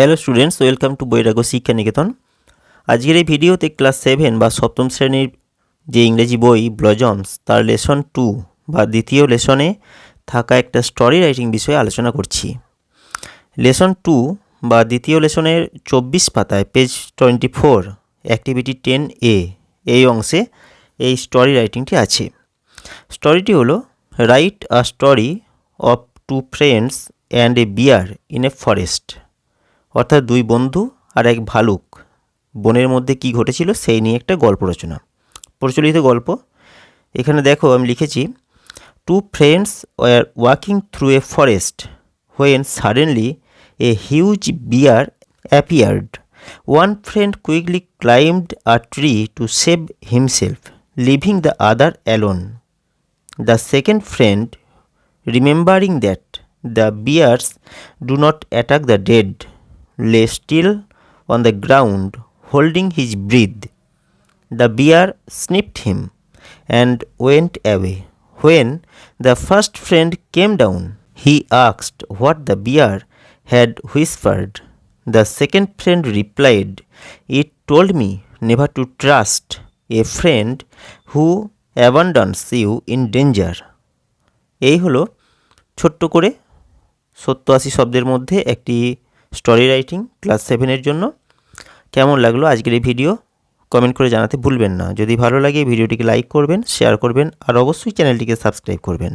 Hello students welcome two বৈরাগ্য শিক্ষা নিকেতন আজকের এই ভিডিওতে ক্লাস সেভেন বা সপ্তম শ্রেণির যে ইংরেজি বই ব্লজমস তার লেসন টু বা দ্বিতীয় লেসনে থাকা একটা স্টোরি রাইটিং বিষয়ে আলোচনা করছি। লেসন টু বা দ্বিতীয় লেসনের চব্বিশ পাতায় page twenty four activity ten A এই অংশে এই স্টোরি রাইটিংটি আছে। স্টোরিটি হলো write a story of two friends and a bear in a forest অর্থাৎ দুই বন্ধু আর এক ভালুক। বনের মধ্যে কি ঘটেছিল সেই নিয়ে একটা গল্প রচনা। প্রচলিত গল্প। এখানে দেখো আমি লিখেছি two friends were walking through a forest when suddenly a huge bear appeared one friend quickly climbed a tree to save himself leaving the other alone the second friend remembering that the bears do not attack the dead, lay still on the ground, holding his breath. The bear sniffed him and went away. When the first friend came down, he asked what the bear had whispered. The second friend replied, It told me never to trust a friend who abandons you in danger. এই হলো ছোট্ট করে সত্তর আশি শব্দের মধ্যে একটি story writing class সেভেনের জন্য। কেমন লাগল আজকের এই ভিডিও কমেন্ট করে জানাতে ভুলবেন না। যদি ভালো লাগে ভিডিওটিকে লাইক করবেন শেয়ার করবেন, আর অবশ্যই চ্যানেলটিকে সাবস্ক্রাইব করবেন।